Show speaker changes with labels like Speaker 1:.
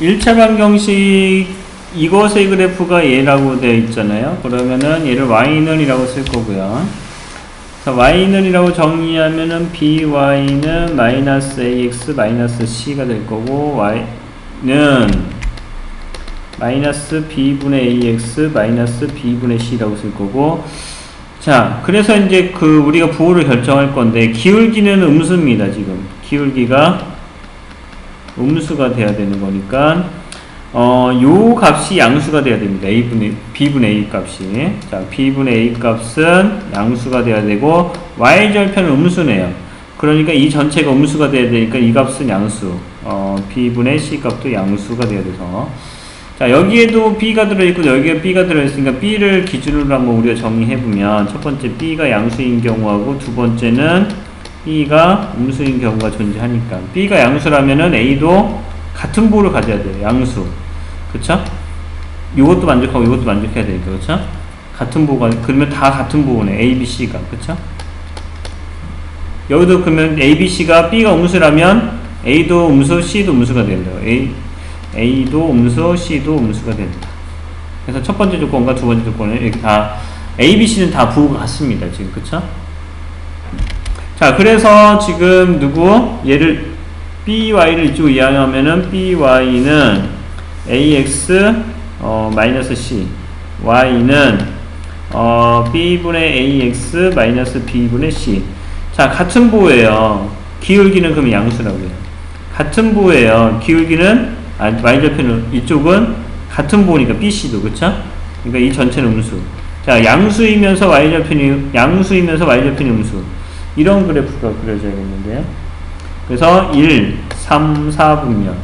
Speaker 1: 1차 방정식 이것의 그래프가 얘라고 되어 있잖아요. 그러면은 얘를 y는이라고 쓸 거고요. 자, y는이라고 정의하면은 by는 마이너스 ax 마이너스 c가 될 거고 y는 마이너스 b분의 ax 마이너스 b분의 c라고 쓸 거고 자 그래서 이제 그 우리가 부호를 결정할 건데 기울기는 음수입니다 지금 기울기가 음수가 돼야 되는 거니까 어, 요 값이 양수가 돼야 됩니다. a분의, b분의 a 값이. 자, b분의 a 값은 양수가 돼야 되고, y절편은 음수네요. 그러니까 이 전체가 음수가 돼야 되니까 이 값은 양수. 어, b분의 c 값도 양수가 돼야 돼서. 자, 여기에도 b가 들어있고, 여기에 b가 들어있으니까 b를 기준으로 한번 우리가 정의해보면, 첫 번째 b가 양수인 경우하고, 두 번째는 b가 음수인 경우가 존재하니까. b가 양수라면은 a도 같은 부호를 가져야 돼요. 양수. 그쵸? 이것도 만족하고 이것도 만족해야 되니까. 그쵸? 같은 부호가, 그러면 다 같은 부호네. A, B, C가. 그쵸? 여기도 그러면 A, B, C가 B가 음수라면 A도 음수, C도 음수가 된다. A, A도 음수, C도 음수가 된다. 그래서 첫 번째 조건과 두 번째 조건은 이렇게 다 A, B, C는 다 부호가 같습니다. 지금. 그쵸? 자, 그래서 지금 누구? 얘를 by를 이쪽으로 이항하면은 by는 ax 어, 마이너스 c. Y는 어, b분의 ax 마이너스 b분의 c. 자 같은 부호예요. 기울기는 그러면 양수라고요. 같은 부호예요. 기울기는 아, y절편은 이쪽은 같은 부호니까 bc도 그쵸? 그러니까 이 전체는 음수. 자 양수이면서 y절편이 양수이면서 y절편이 음수 이런 그래프가 그려져야겠는데요. 그래서 1, 3, 4분면을